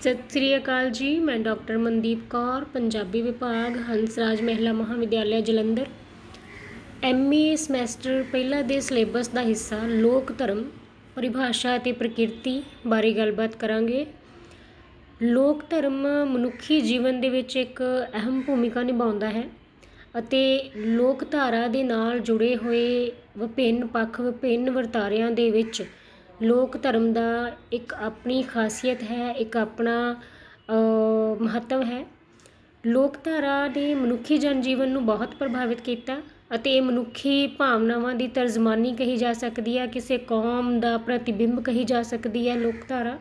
ਸਤਿ ਸ੍ਰੀ ਅਕਾਲ ਜੀ, ਮੈਂ ਡਾਕਟਰ ਮਨਦੀਪ ਕੌਰ, ਪੰਜਾਬੀ ਵਿਭਾਗ, ਹੰਸਰਾਜ ਮਹਿਲਾ ਮਹਾਵਿਦਿਆਲਿਆ, ਜਲੰਧਰ। ਐਮਏ ਸਮੈਸਟਰ ਪਹਿਲਾ ਦੇ ਸਿਲੇਬਸ ਦਾ ਹਿੱਸਾ ਲੋਕ ਧਰਮ, ਪਰਿਭਾਸ਼ਾ ਅਤੇ ਪ੍ਰਕਿਰਤੀ ਬਾਰੇ ਗੱਲਬਾਤ ਕਰਾਂਗੇ। ਲੋਕ ਧਰਮ ਮਨੁੱਖੀ ਜੀਵਨ ਦੇ ਵਿੱਚ ਇੱਕ ਅਹਿਮ ਭੂਮਿਕਾ ਨਿਭਾਉਂਦਾ ਹੈ ਅਤੇ ਲੋਕਧਾਰਾ ਦੇ ਨਾਲ ਜੁੜੇ ਹੋਏ ਵਿਭਿੰਨ ਪੱਖ, ਵਿਭਿੰਨ ਵਰਤਾਰਿਆਂ ਦੇ ਵਿੱਚ ਲੋਕ ਧਰਮ ਦਾ ਇੱਕ ਆਪਣੀ ਖਾਸੀਅਤ ਹੈ, ਇੱਕ ਆਪਣਾ ਮਹੱਤਵ ਹੈ। ਲੋਕਧਾਰਾ ਨੇ ਮਨੁੱਖੀ ਜਨ ਜੀਵਨ ਨੂੰ ਬਹੁਤ ਪ੍ਰਭਾਵਿਤ ਕੀਤਾ ਅਤੇ ਇਹ ਮਨੁੱਖੀ ਭਾਵਨਾਵਾਂ ਦੀ ਤਰਜਮਾਨੀ ਕਹੀ ਜਾ ਸਕਦੀ ਹੈ, ਕਿਸੇ ਕੌਮ ਦਾ ਪ੍ਰਤੀਬਿੰਬ ਕਹੀ ਜਾ ਸਕਦੀ ਹੈ ਲੋਕਧਾਰਾ।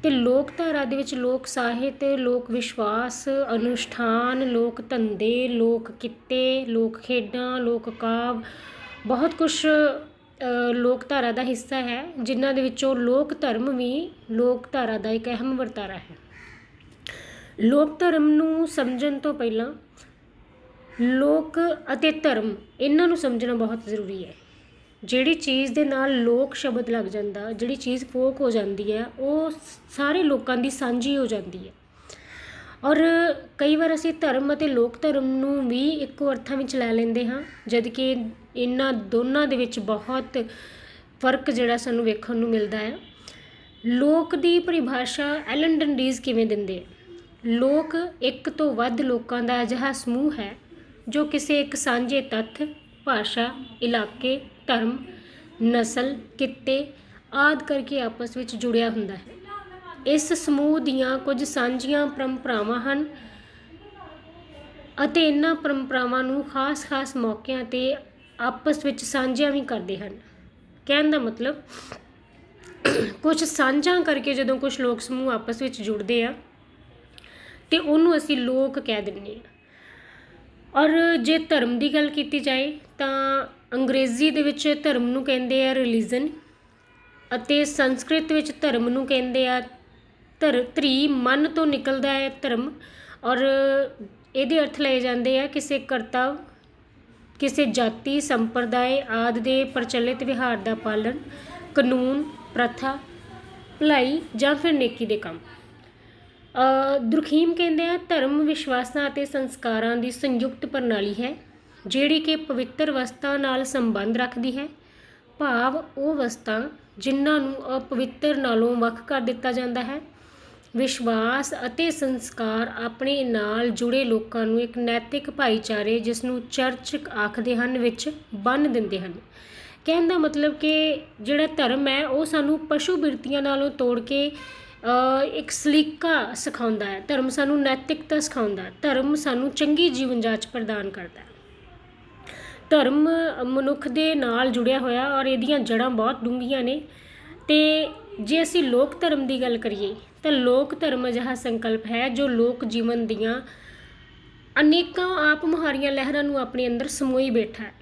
ਅਤੇ ਲੋਕਧਾਰਾ ਦੇ ਵਿੱਚ ਲੋਕ ਸਾਹਿਤ, ਲੋਕ ਵਿਸ਼ਵਾਸ, ਅਨੁਸ਼ਠਾਨ, ਲੋਕ ਧੰਦੇ, ਲੋਕ ਕਿੱਤੇ, ਲੋਕ ਖੇਡਾਂ, ਲੋਕ ਕਾਵਿ, ਬਹੁਤ ਕੁਛ ਕੁਝ ਲੋਕਧਾਰਾ ਦਾ ਹਿੱਸਾ ਹੈ, ਜਿਨ੍ਹਾਂ ਦੇ ਵਿੱਚੋਂ ਲੋਕ ਧਰਮ ਵੀ ਲੋਕਧਾਰਾ ਦਾ ਇੱਕ ਅਹਿਮ ਵਰਤਾਰਾ ਹੈ। ਲੋਕ ਧਰਮ ਨੂੰ ਸਮਝਣ ਤੋਂ ਪਹਿਲਾਂ ਲੋਕ ਅਤੇ ਧਰਮ ਇਹਨਾਂ ਨੂੰ ਸਮਝਣਾ ਬਹੁਤ ਜ਼ਰੂਰੀ ਹੈ। ਜਿਹੜੀ ਚੀਜ਼ ਦੇ ਨਾਲ ਲੋਕ ਸ਼ਬਦ ਲੱਗ ਜਾਂਦਾ, ਜਿਹੜੀ ਚੀਜ਼ ਫੋਕ ਹੋ ਜਾਂਦੀ ਹੈ, ਉਹ ਸਾਰੇ ਲੋਕਾਂ ਦੀ ਸਾਂਝੀ ਹੋ ਜਾਂਦੀ ਹੈ। ਔਰ ਕਈ ਵਾਰ ਅਸੀਂ ਧਰਮ ਅਤੇ ਲੋਕ ਧਰਮ ਨੂੰ ਵੀ ਇੱਕੋ ਅਰਥਾਂ ਵਿੱਚ ਲੈ ਲੈਂਦੇ ਹਾਂ ਜਦ ਕਿ ਇਹਨਾਂ ਦੋਨਾਂ ਦੇ ਵਿੱਚ ਬਹੁਤ ਫ਼ਰਕ ਜਿਹੜਾ ਸਾਨੂੰ ਵੇਖਣ ਨੂੰ ਮਿਲਦਾ ਹੈ। ਲੋਕ ਦੀ ਪਰਿਭਾਸ਼ਾ ਐਲਨ ਡੰਡੀਜ਼ ਕਿਵੇਂ ਦਿੰਦੇ ਲੋਕ ਇੱਕ ਤੋਂ ਵੱਧ ਲੋਕਾਂ ਦਾ ਅਜਿਹਾ ਸਮੂਹ ਹੈ, ਜੋ ਕਿਸੇ ਇੱਕ ਸਾਂਝੇ ਤੱਥ, ਭਾਸ਼ਾ, ਇਲਾਕੇ, ਧਰਮ, ਨਸਲ, ਕਿੱਤੇ ਆਦਿ ਕਰਕੇ ਆਪਸ ਵਿੱਚ ਜੁੜਿਆ ਹੁੰਦਾ ਹੈ। ਇਸ ਸਮੂਹ ਦੀਆਂ ਕੁਝ ਸਾਂਝੀਆਂ ਪਰੰਪਰਾਵਾਂ ਹਨ ਅਤੇ ਇਹਨਾਂ ਪਰੰਪਰਾਵਾਂ ਨੂੰ ਖਾਸ-ਖਾਸ ਮੌਕਿਆਂ ਤੇ ਆਪਸ ਵਿੱਚ ਸਾਂਝੀਆਂ ਵੀ ਕਰਦੇ ਹਨ। ਕਹਿਣ ਦਾ ਮਤਲਬ, ਕੁਝ ਸਾਂਝਾਂ ਕਰਕੇ ਜਦੋਂ ਕੁਝ ਲੋਕ ਸਮੂਹ ਆਪਸ ਵਿੱਚ ਜੁੜਦੇ ਆ, ਤੇ ਉਹਨੂੰ ਅਸੀਂ ਲੋਕ ਕਹਿ ਦਿੰਨੇ ਆ ਔਰ ਜੇ ਧਰਮ ਦੀ ਗੱਲ ਕੀਤੀ ਜਾਏ, ਤਾਂ ਅੰਗਰੇਜ਼ੀ ਦੇ ਵਿੱਚ ਧਰਮ ਨੂੰ ਕਹਿੰਦੇ ਆ ਰਿਲੀਜਨ ਅਤੇ ਸੰਸਕ੍ਰਿਤ ਵਿੱਚ ਧਰਮ ਨੂੰ ਕਹਿੰਦੇ ਆ ਧਰ ਧਰੀ ਮਨ ਤੋਂ ਨਿਕਲਦਾ ਹੈ ਧਰਮ ਔਰ ਇਹਦੇ ਅਰਥ ਲਏ ਜਾਂਦੇ ਆ ਕਿਸੇ ਕਰਤਵ ਕਿਸੇ ਜਾਤੀ, ਸੰਪਰਦਾਇ ਆਦਿ ਦੇ ਪ੍ਰਚਲਿਤ ਵਿਹਾਰ ਦਾ ਪਾਲਣ, ਕਾਨੂੰਨ, ਪ੍ਰਥਾ, ਭਲਾਈ ਜਾਂ ਫਿਰ ਨੇਕੀ ਦੇ ਕੰਮ। ਦੁਰਖੀਮ ਕਹਿੰਦੇ ਆ, ਧਰਮ ਵਿਸ਼ਵਾਸਾਂ ਅਤੇ ਸੰਸਕਾਰਾਂ ਦੀ ਸੰਯੁਕਤ ਪ੍ਰਣਾਲੀ ਹੈ, ਜਿਹੜੀ ਕਿ ਪਵਿੱਤਰ ਵਸਤਾਂ ਨਾਲ ਸੰਬੰਧ ਰੱਖਦੀ ਹੈ। ਭਾਵ ਉਹ ਵਸਤਾਂ ਜਿਨ੍ਹਾਂ ਨੂੰ ਅਪਵਿੱਤਰ ਨਾਲੋਂ ਵੱਖ ਕਰ ਦਿੱਤਾ ਜਾਂਦਾ ਹੈ। ਵਿਸ਼ਵਾਸ ਅਤੇ ਸੰਸਕਾਰ ਆਪਣੇ ਨਾਲ ਜੁੜੇ ਲੋਕਾਂ ਨੂੰ ਇੱਕ ਨੈਤਿਕ ਭਾਈਚਾਰੇ, ਜਿਸ ਨੂੰ ਚਰਚ ਆਖਦੇ ਹਨ, ਵਿੱਚ ਬੰਨ੍ਹ ਦਿੰਦੇ ਹਨ। ਕਹਿਣ ਦਾ ਮਤਲਬ ਕਿ ਜਿਹੜਾ ਧਰਮ ਹੈ, ਉਹ ਸਾਨੂੰ ਪਸ਼ੂ ਬਿਰਤੀਆਂ ਨਾਲੋਂ ਤੋੜ ਕੇ ਇੱਕ ਸਲੀਕਾ ਸਿਖਾਉਂਦਾ ਹੈ। ਧਰਮ ਸਾਨੂੰ ਨੈਤਿਕਤਾ ਸਿਖਾਉਂਦਾ ਹੈ। ਧਰਮ ਸਾਨੂੰ ਚੰਗੀ ਜੀਵਨ ਜਾਚ ਪ੍ਰਦਾਨ ਕਰਦਾ ਹੈ। ਧਰਮ ਮਨੁੱਖ ਦੇ ਨਾਲ ਜੁੜਿਆ ਹੋਇਆ ਔਰ ਇਹਦੀਆਂ ਜੜਾਂ ਬਹੁਤ ਡੂੰਘੀਆਂ ਨੇ ਤੇ ਜੇ ਅਸੀਂ ਲੋਕ ਧਰਮ ਦੀ ਗੱਲ ਕਰੀਏ, ਤਾਂ ਲੋਕ ਧਰਮ ਅਜਿਹਾ ਸੰਕਲਪ ਹੈ ਜੋ ਲੋਕ ਜੀਵਨ ਦੀਆਂ ਅਨੇਕਾਂ ਆਪ ਮੁਹਾਰੀਆਂ ਲਹਿਰਾਂ ਨੂੰ ਆਪਣੇ ਅੰਦਰ ਸਮੋਈ ਬੈਠਾ ਹੈ।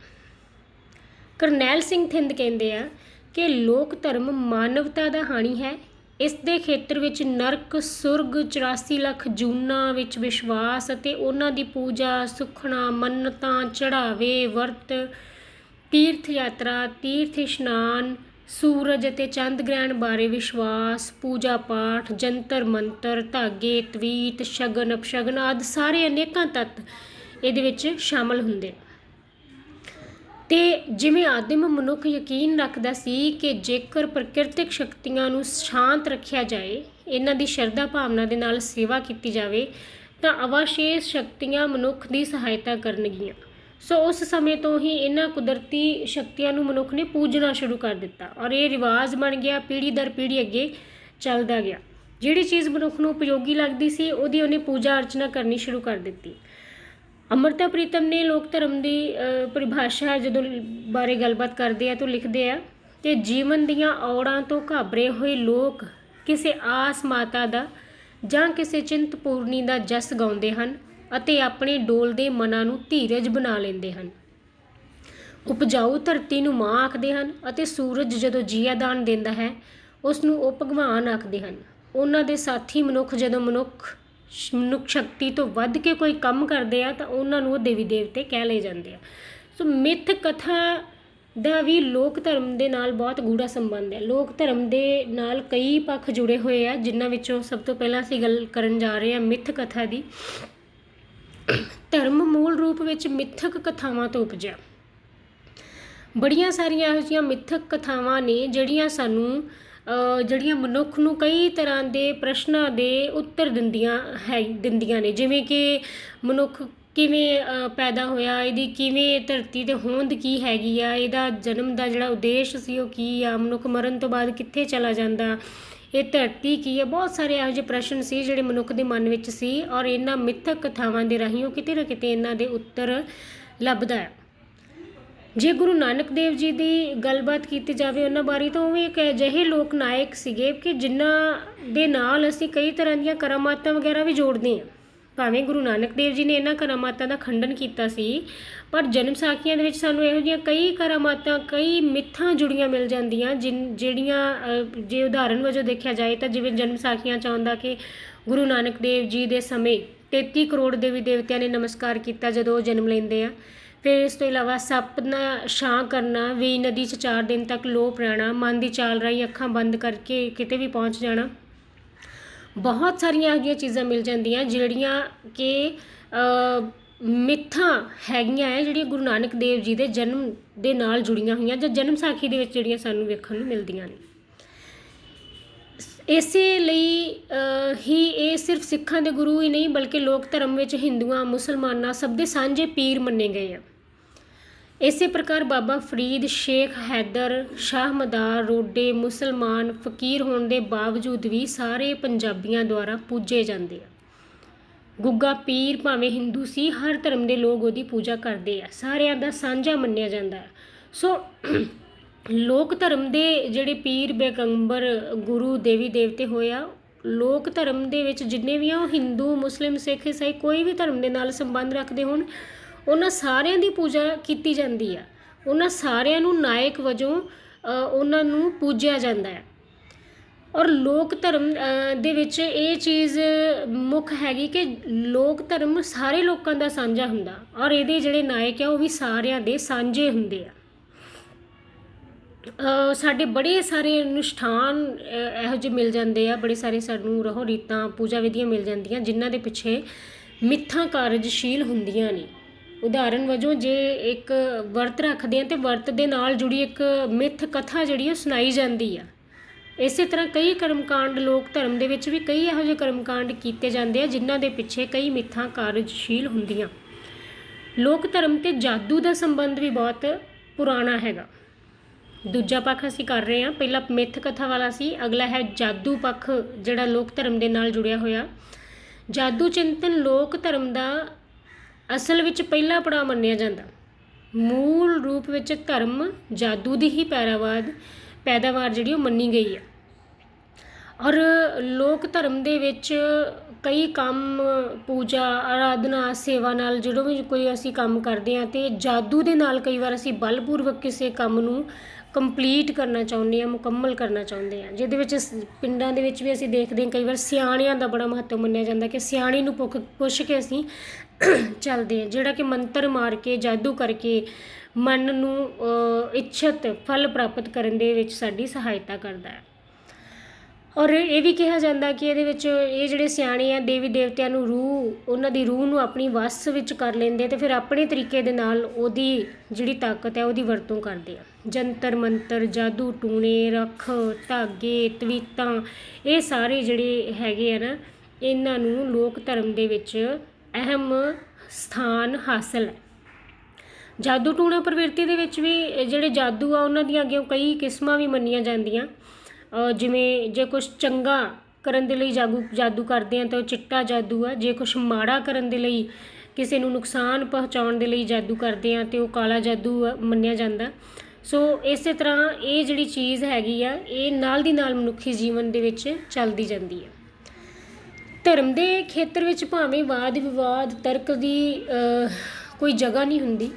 ਕਰਨੈਲ ਸਿੰਘ ਥਿੰਦ ਕਹਿੰਦੇ ਆ ਕਿ ਲੋਕ ਧਰਮ ਮਾਨਵਤਾ ਦਾ ਹਾਣੀ ਹੈ। ਇਸ ਦੇ ਖੇਤਰ ਵਿੱਚ ਨਰਕ, ਸੁਰਗ 84 ਲੱਖ ਜੂਨਾਂ ਵਿੱਚ ਵਿਸ਼ਵਾਸ ਅਤੇ ਉਹਨਾਂ ਦੀ ਪੂਜਾ, ਸੁਖਣਾ, ਮੰਨਤਾਂ ਚੜਾਵੇ ਵਰਤ, ਤੀਰਥ ਯਾਤਰਾ, ਤੀਰਥ ਇਸ਼ਨਾਨ ਸੂਰਜ ਅਤੇ ਚੰਦ ਗ੍ਰਹਿਣ ਬਾਰੇ ਵਿਸ਼ਵਾਸ, ਪੂਜਾ ਪਾਠ, ਜੰਤਰ ਮੰਤਰ, ਧਾਗੇ, ਤਵੀਤ, ਸ਼ਗਨ, ਅਪਸ਼ਗਨ ਆਦਿ ਸਾਰੇ ਅਨੇਕਾਂ ਤੱਤ ਇਹਦੇ ਵਿੱਚ ਸ਼ਾਮਲ ਹੁੰਦੇ। ਤੇ ਜਿਵੇਂ ਆਦਮ ਮਨੁੱਖ ਯਕੀਨ ਰੱਖਦਾ ਸੀ ਕਿ ਜੇਕਰ ਪ੍ਰਕਿਰਤਿਕ ਸ਼ਕਤੀਆਂ ਨੂੰ ਸ਼ਾਂਤ ਰੱਖਿਆ ਜਾਏ, ਇਹਨਾਂ ਦੀ ਸ਼ਰਧਾ ਭਾਵਨਾ ਦੇ ਨਾਲ ਸੇਵਾ ਕੀਤੀ ਜਾਵੇ, ਤਾਂ ਅਵਾਸ਼ੇਸ਼ ਸ਼ਕਤੀਆਂ ਮਨੁੱਖ ਦੀ ਸਹਾਇਤਾ ਕਰਨਗੀਆਂ। ਸੋ ਉਸ ਸਮੇਂ ਤੋਂ ਹੀ ਇਹਨਾਂ ਕੁਦਰਤੀ ਸ਼ਕਤੀਆਂ ਨੂੰ ਮਨੁੱਖ ਨੇ ਪੂਜਣਾ ਸ਼ੁਰੂ ਕਰ ਦਿੱਤਾ ਔਰ ਇਹ ਰਿਵਾਜ ਬਣ ਗਿਆ, ਪੀੜ੍ਹੀ ਦਰ ਪੀੜ੍ਹੀ ਅੱਗੇ ਚੱਲਦਾ ਗਿਆ। ਜਿਹੜੀ ਚੀਜ਼ ਮਨੁੱਖ ਨੂੰ ਉਪਯੋਗੀ ਲੱਗਦੀ ਸੀ, ਉਹਦੀ ਉਹਨੇ ਪੂਜਾ ਅਰਚਨਾ ਕਰਨੀ ਸ਼ੁਰੂ ਕਰ ਦਿੱਤੀ। ਅਮਰਤਾ ਪ੍ਰੀਤਮ ਨੇ ਲੋਕ ਧਰਮ ਦੀ ਪਰਿਭਾਸ਼ਾ ਜਦੋਂ ਬਾਰੇ ਗੱਲਬਾਤ ਕਰਦੇ ਆ ਤਾਂ ਲਿਖਦੇ ਆ ਕਿ ਜੀਵਨ ਦੀਆਂ ਔੜਾਂ ਤੋਂ ਘਾਬਰੇ ਹੋਏ ਲੋਕ ਕਿਸੇ ਆਸ ਮਾਤਾ ਦਾ ਜਾਂ ਕਿਸੇ ਚਿੰਤਪੂਰਨੀ ਦਾ ਜਸ ਗਾਉਂਦੇ ਹਨ। ਅਤੇ ਆਪਣੇ ਡੋਲਦੇ ਮਨਾਂ ਨੂੰ ਧੀਰਜ ਬਣਾ ਲੈਂਦੇ ਹਨ। ਉਪਜਾਊ ਧਰਤੀ ਨੂੰ ਮਾਂ ਆਖਦੇ ਹਨ ਅਤੇ ਸੂਰਜ ਜਦੋਂ ਜੀਆਦਾਨ ਦਿੰਦਾ ਹੈ ਉਸ ਨੂੰ ਉਹ ਭਗਵਾਨ ਆਖਦੇ ਹਨ। ਉਹਨਾਂ ਦੇ ਸਾਥੀ ਮਨੁੱਖ ਜਦੋਂ ਮਨੁੱਖ ਮਨੁੱਖ ਸ਼ਕਤੀ ਤੋਂ ਵੱਧ ਕੇ ਕੋਈ ਕੰਮ ਕਰਦੇ ਆ ਤਾਂ ਉਹਨਾਂ ਨੂੰ ਉਹ ਦੇਵੀ ਦੇਵਤੇ ਕਹਿ ਲਏ ਜਾਂਦੇ ਆ। ਸੋ ਮਿੱਥ ਕਥਾ ਦਾ ਵੀ ਲੋਕ ਧਰਮ ਦੇ ਨਾਲ ਬਹੁਤ ਗੂੜਾ ਸੰਬੰਧ ਹੈ। ਲੋਕ ਧਰਮ ਦੇ ਨਾਲ ਕਈ ਪੱਖ ਜੁੜੇ ਹੋਏ ਆ, ਜਿਨ੍ਹਾਂ ਵਿੱਚੋਂ ਸਭ ਤੋਂ ਪਹਿਲਾਂ ਅਸੀਂ ਗੱਲ ਕਰਨ ਜਾ ਰਹੇ ਹਾਂ ਮਿੱਥ ਕਥਾ ਦੀ। ਧਰਮ ਮੂਲ ਰੂਪ ਵਿੱਚ ਮਿੱਥਕ ਕਥਾਵਾਂ ਤੋਂ ਉਪਜਿਆ। ਬੜੀਆਂ ਸਾਰੀਆਂ ਇਹੋ ਜਿਹੀਆਂ ਮਿੱਥਕ ਕਥਾਵਾਂ ਨੇ ਜਿਹੜੀਆਂ ਸਾਨੂੰ ਜਿਹੜੀਆਂ ਮਨੁੱਖ ਨੂੰ ਕਈ ਤਰ੍ਹਾਂ ਦੇ ਪ੍ਰਸ਼ਨਾਂ ਦੇ ਉੱਤਰ ਦਿੰਦੀਆਂ ਹੈ, ਦਿੰਦੀਆਂ ਨੇ। ਜਿਵੇਂ ਕਿ ਮਨੁੱਖ ਕਿਵੇਂ ਪੈਦਾ ਹੋਇਆ, ਇਹਦੀ ਕਿਵੇਂ ਧਰਤੀ ਤੇ ਹੋਂਦ ਕੀ ਹੈਗੀ ਆ, ਇਹਦਾ ਜਨਮ ਦਾ ਜਿਹੜਾ ਉਦੇਸ਼ ਸੀ ਉਹ ਕੀ ਆ, ਮਨੁੱਖ ਮਰਨ ਤੋਂ ਬਾਅਦ ਕਿੱਥੇ ਚਲਾ ਜਾਂਦਾ ਇਹ ਧਰਤੀ ਕੀ ਹੈ? ਬਹੁਤ ਸਾਰੇ ਇਹੋ ਜਿਹੇ ਪ੍ਰਸ਼ਨ ਸੀ ਜਿਹੜੇ ਮਨੁੱਖ ਦੇ ਮਨ ਵਿੱਚ ਸੀ ਔਰ ਇਹਨਾਂ ਮਿੱਥਕ ਕਥਾਵਾਂ ਦੇ ਰਾਹੀਂ ਉਹ ਕਿਤੇ ਨਾ ਕਿਤੇ ਇਹਨਾਂ ਦੇ ਉੱਤਰ ਲੱਭਦਾ ਹੈ। ਜੇ ਗੁਰੂ ਨਾਨਕ ਦੇਵ ਜੀ ਦੀ ਗੱਲਬਾਤ ਕੀਤੀ ਜਾਵੇ ਉਹਨਾਂ ਬਾਰੇ ਤਾਂ ਉਹ ਵੀ ਇੱਕ ਅਜਿਹੇ ਲੋਕ ਨਾਇਕ ਸੀਗੇ ਕਿ ਜਿਨ੍ਹਾਂ ਦੇ ਨਾਲ ਅਸੀਂ ਕਈ ਤਰ੍ਹਾਂ ਦੀਆਂ ਕਰਾਮਾਤਾਂ ਵਗੈਰਾ ਵੀ ਜੋੜਦੇ ਹਾਂ। ਭਾਵੇਂ ਗੁਰੂ ਨਾਨਕ ਦੇਵ ਜੀ ਨੇ ਇਹਨਾਂ ਕਰਾਮਾਤਾਂ ਦਾ ਖੰਡਨ ਕੀਤਾ ਸੀ, ਪਰ ਜਨਮ ਸਾਖੀਆਂ ਦੇ ਵਿੱਚ ਸਾਨੂੰ ਇਹੋ ਜਿਹੀਆਂ ਕਈ ਕਰਾਮਾਤਾਂ, ਕਈ ਮਿੱਥਾਂ ਜੁੜੀਆਂ ਮਿਲ ਜਾਂਦੀਆਂ, ਜਿਨ, ਜਿਹੜੀਆਂ ਜੇ ਉਦਾਹਰਨ ਵਜੋਂ ਦੇਖਿਆ ਜਾਏ ਤਾਂ ਜਿਵੇਂ ਜਨਮ ਸਾਖੀਆਂ ਚ ਆਉਂਦਾ ਕਿ ਗੁਰੂ ਨਾਨਕ ਦੇਵ ਜੀ ਦੇ ਸਮੇਂ 33 ਕਰੋੜ ਦੇਵੀ ਦੇਵਤਿਆਂ ਨੇ ਨਮਸਕਾਰ ਕੀਤਾ ਜਦੋਂ ਉਹ ਜਨਮ ਲੈਂਦੇ ਆ। ਫਿਰ ਇਸ ਤੋਂ ਇਲਾਵਾ ਸੱਪ ਦਾ ਛਾਂ ਕਰਨਾ, ਵੀ ਨਦੀ 'ਚ 4 ਦਿਨ ਤੱਕ ਲੋਪ ਰਹਿਣਾ ਮਨ ਦੀ ਚਾਲ ਰਾਹੀਂ ਅੱਖਾਂ ਬੰਦ ਕਰਕੇ ਕਿਤੇ ਵੀ ਪਹੁੰਚ ਜਾਣਾ। ਬਹੁਤ ਸਾਰੀਆਂ ਇਹੋ ਜਿਹੀਆਂ ਚੀਜ਼ਾਂ ਮਿਲ ਜਾਂਦੀਆਂ ਜਿਹੜੀਆਂ ਕਿ ਮਿੱਥਾਂ ਹੈਗੀਆਂ ਹੈ ਜਿਹੜੀਆਂ ਗੁਰੂ ਨਾਨਕ ਦੇਵ ਜੀ ਦੇ ਜਨਮ ਦੇ ਨਾਲ ਜੁੜੀਆਂ ਹੋਈਆਂ ਜਾਂ ਜਨਮ ਸਾਖੀ ਦੇ ਵਿੱਚ ਜਿਹੜੀਆਂ ਸਾਨੂੰ ਵੇਖਣ ਨੂੰ ਮਿਲਦੀਆਂ ਨੇ। ਇਸੇ ਲਈ ਹੀ ਇਹ ਸਿਰਫ ਸਿੱਖਾਂ ਦੇ ਗੁਰੂ ਹੀ ਨਹੀਂ, ਬਲਕਿ ਲੋਕ ਧਰਮ ਵਿੱਚ ਹਿੰਦੂਆਂ, ਮੁਸਲਮਾਨਾਂ ਸਭ ਦੇ ਸਾਂਝੇ ਪੀਰ ਮੰਨੇ ਗਏ ਆ। ਇਸੇ ਪ੍ਰਕਾਰ ਬਾਬਾ ਫਰੀਦ, ਸ਼ੇਖ ਹੈਦਰ, ਸ਼ਾਹ ਮਦਾਰ, ਰੋਡੇ, ਮੁਸਲਮਾਨ, ਫਕੀਰ ਹੋਣ ਦੇ ਬਾਵਜੂਦ ਵੀ ਸਾਰੇ ਪੰਜਾਬੀਆਂ ਦੁਆਰਾ ਪੂਜੇ ਜਾਂਦੇ ਆ। ਗੁੱਗਾ ਪੀਰ ਭਾਵੇਂ ਹਿੰਦੂ ਸੀ, ਹਰ ਧਰਮ ਦੇ ਲੋਕ ਉਹਦੀ ਪੂਜਾ ਕਰਦੇ ਆ। ਸਾਰਿਆਂ ਦਾ ਸਾਂਝਾ ਮੰਨਿਆ ਜਾਂਦਾ ਹੈ। ਸੋ, ਲੋਕ ਧਰਮ ਦੇ ਜਿਹੜੇ ਪੀਰ ਬੇਗੰਬਰ ਗੁਰੂ, ਦੇਵੀ ਦੇਵਤੇ ਹੋਏ ਆ, ਲੋਕ ਧਰਮ ਦੇ ਵਿੱਚ ਜਿੰਨੇ ਵੀ ਆ, ਉਹ ਹਿੰਦੂ, ਮੁਸਲਿਮ, ਸਿੱਖ ਈਸਾਈ ਕੋਈ ਵੀ ਧਰਮ ਦੇ ਨਾਲ ਸੰਬੰਧ ਰੱਖਦੇ ਹੋਣ ਉਹਨਾਂ ਸਾਰਿਆਂ ਦੀ ਪੂਜਾ ਕੀਤੀ ਜਾਂਦੀ ਆ। ਉਹਨਾਂ ਸਾਰਿਆਂ ਨੂੰ ਨਾਇਕ ਵਜੋਂ ਉਹਨਾਂ ਨੂੰ ਪੂਜਿਆ ਜਾਂਦਾ ਹੈ ਔਰ ਲੋਕ ਧਰਮ ਦੇ ਵਿੱਚ ਇਹ ਚੀਜ਼ ਮੁੱਖ ਹੈਗੀ ਕਿ ਲੋਕ ਧਰਮ ਸਾਰੇ ਲੋਕਾਂ ਦਾ ਸਾਂਝਾ ਹੁੰਦਾ। ਔਰ ਇਹਦੇ ਜਿਹੜੇ ਨਾਇਕ ਆ, ਉਹ ਵੀ ਸਾਰਿਆਂ ਦੇ ਸਾਂਝੇ ਹੁੰਦੇ ਆ। ਸਾਡੇ ਬੜੇ ਸਾਰੇ ਅਨੁਸ਼ਠਾਨ ਇਹੋ ਜਿਹੇ ਮਿਲ ਜਾਂਦੇ ਆ। ਬੜੇ ਸਾਰੇ ਸਾਨੂੰ ਰਹੋ ਰੀਤਾਂ ਪੂਜਾ ਵਿਧੀਆਂ ਮਿਲ ਜਾਂਦੀਆਂ, ਜਿਨ੍ਹਾਂ ਦੇ ਪਿੱਛੇ ਮਿੱਥਾਂ ਕਾਰਜਸ਼ੀਲ ਹੁੰਦੀਆਂ ਨੇ। ਉਦਾਹਰਨ ਵਜੋਂ ਜੇ ਇੱਕ ਵਰਤ ਰੱਖਦੇ ਆ ਤੇ ਵਰਤ ਦੇ ਨਾਲ ਜੁੜੀ ਇੱਕ ਮਿੱਥ ਕਥਾ ਜਿਹੜੀ ਉਹ ਸੁਣਾਈ ਜਾਂਦੀ ਆ। ਇਸੇ ਤਰ੍ਹਾਂ ਕਈ ਕਰਮਕਾਂਡ ਲੋਕ ਧਰਮ ਦੇ ਵਿੱਚ ਵੀ ਕਈ ਇਹੋ ਜਿਹੇ ਕਰਮਕਾਂਡ ਕੀਤੇ ਜਾਂਦੇ ਆ ਜਿਨ੍ਹਾਂ ਦੇ ਪਿੱਛੇ ਕਈ ਮਿੱਥਾਂ ਕਾਰਜਸ਼ੀਲ ਹੁੰਦੀਆਂ। ਲੋਕ ਧਰਮ ਤੇ ਜਾਦੂ ਦਾ ਸੰਬੰਧ ਵੀ ਬਹੁਤ ਪੁਰਾਣਾ ਹੈਗਾ। ਦੂਜਾ ਪੱਖ ਅਸੀਂ ਕਰ ਰਹੇ ਹਾਂ, ਪਹਿਲਾ ਮਿੱਥ ਕਥਾ ਵਾਲਾ ਸੀ, ਅਗਲਾ ਹੈ ਜਾਦੂ ਪੱਖ ਜਿਹੜਾ ਲੋਕ ਧਰਮ ਦੇ ਨਾਲ ਜੁੜਿਆ ਹੋਇਆ। ਜਾਦੂ ਚਿੰਤਨ ਲੋਕ ਧਰਮ ਦਾ ਅਸਲ ਵਿੱਚ ਪਹਿਲਾ ਪੜਾਅ ਮੰਨਿਆ ਜਾਂਦਾ। ਮੂਲ ਰੂਪ ਵਿੱਚ ਧਰਮ, ਜਾਦੂ ਦੀ ਹੀ ਪੈਰਾਵਾਦ, ਪੈਦਾਵਾਰ ਜਿਹੜੀ ਉਹ ਮੰਨੀ ਗਈ ਹੈ। ਔਰ ਲੋਕ ਧਰਮ ਦੇ ਵਿੱਚ ਕਈ ਕੰਮ, ਪੂਜਾ, ਆਰਾਧਨਾ, ਸੇਵਾ ਨਾਲ ਜਦੋਂ ਵੀ ਕੋਈ ਅਸੀਂ ਕੰਮ ਕਰਦੇ ਹਾਂ ਤੇ ਜਾਦੂ ਦੇ ਨਾਲ ਕਈ ਵਾਰ ਅਸੀਂ ਬਲਪੂਰਵਕ ਕਿਸੇ ਕੰਮ ਨੂੰ ਕੰਪਲੀਟ ਕਰਨਾ ਚਾਹੁੰਦੇ ਹਾਂ, ਮੁਕੰਮਲ ਕਰਨਾ ਚਾਹੁੰਦੇ ਹਾਂ। ਜਿਹਦੇ ਵਿੱਚ ਪਿੰਡਾਂ ਦੇ ਵਿੱਚ ਵੀ ਅਸੀਂ ਦੇਖਦੇ ਹਾਂ ਕਈ ਵਾਰ ਸਿਆਣਿਆਂ ਦਾ ਬੜਾ ਮਹੱਤਵ ਮੰਨਿਆ ਜਾਂਦਾ ਕਿ ਸਿਆਣੇ ਨੂੰ ਪੁੱਖ ਪੁੱਛ ਕੇ ਅਸੀਂ ਚੱਲਦੇ ਹੈ ਜਿਹੜਾ ਕਿ ਮੰਤਰ ਮਾਰ ਕੇ, ਜਾਦੂ ਕਰਕੇ ਮਨ ਨੂੰ ਇੱਛਤ, ਫਲ ਪ੍ਰਾਪਤ ਕਰਨ ਦੇ ਵਿੱਚ ਸਾਡੀ ਸਹਾਇਤਾ ਕਰਦਾ ਹੈ। ਔਰ ਇਹ ਵੀ ਕਿਹਾ ਜਾਂਦਾ ਕਿ ਇਹਦੇ ਵਿੱਚ ਇਹ ਜਿਹੜੇ ਸਿਆਣੇ ਆ, ਦੇਵੀ ਦੇਵਤਿਆਂ ਨੂੰ ਰੂਹ, ਉਹਨਾਂ ਦੀ ਰੂਹ ਨੂੰ ਆਪਣੀ ਵੱਸ ਵਿੱਚ ਕਰ ਲੈਂਦੇ ਆ ਤੇ ਫਿਰ ਆਪਣੇ ਤਰੀਕੇ ਦੇ ਨਾਲ ਉਹਦੀ ਜਿਹੜੀ ਤਾਕਤ ਹੈ, ਉਹਦੀ ਵਰਤੋਂ ਕਰਦੇ ਆ। ਜੰਤਰ ਮੰਤਰ, ਜਾਦੂ ਟੂਣੇ, ਰੱਖ, ਧਾਗੇ, ਤਵੀਤਾਂ, ਇਹ ਸਾਰੇ ਜਿਹੜੇ ਹੈਗੇ ਆ ਨਾ, ਇਹਨਾਂ ਨੂੰ ਲੋਕ ਧਰਮ ਦੇ ਵਿੱਚ ਅਹਿਮ ਸਥਾਨ ਹਾਸਲ ਹੈ। ਜਾਦੂ ਟੂਣਾ ਪ੍ਰਵਿਰਤੀ ਦੇ ਵਿੱਚ ਵੀ ਜਿਹੜੇ ਜਾਦੂ ਆ, ਉਹਨਾਂ ਦੀਆਂ ਅੱਗੇ ਕਈ ਕਿਸਮਾਂ ਵੀ ਮੰਨੀਆਂ ਜਾਂਦੀਆਂ। ਜਿਵੇਂ ਜੇ ਕੁਝ ਚੰਗਾ ਕਰਨ ਦੇ ਲਈ ਜਾਗੂ, ਜਾਦੂ ਕਰਦੇ ਆ, ਤਾਂ ਉਹ ਚਿੱਟਾ ਜਾਦੂ ਆ। ਜੇ ਕੁਝ ਮਾੜਾ ਕਰਨ ਦੇ ਲਈ ਕਿਸੇ ਨੂੰ ਨੁਕਸਾਨ ਪਹੁੰਚਾਉਣ ਦੇ ਲਈ ਜਾਦੂ ਕਰਦੇ ਆ, ਤੇ ਉਹ ਕਾਲਾ ਜਾਦੂ ਮੰਨਿਆ ਜਾਂਦਾ। ਸੋ ਇਸੇ ਤਰ੍ਹਾਂ ਇਹ ਜਿਹੜੀ ਚੀਜ਼ ਹੈਗੀ ਆ, ਇਹ ਨਾਲ ਦੀ ਨਾਲ ਮਨੁੱਖੀ ਜੀਵਨ ਦੇ ਵਿੱਚ ਚੱਲਦੀ ਜਾਂਦੀ ਹੈ ਧਰਮ ਦੇ ਖੇਤਰ ਵਿੱਚ ਭਾਵੇਂ ਵਾਦ ਵਿਵਾਦ, ਤਰਕ ਦੀ ਕੋਈ ਜਗ੍ਹਾ ਨਹੀਂ ਹੁੰਦੀ।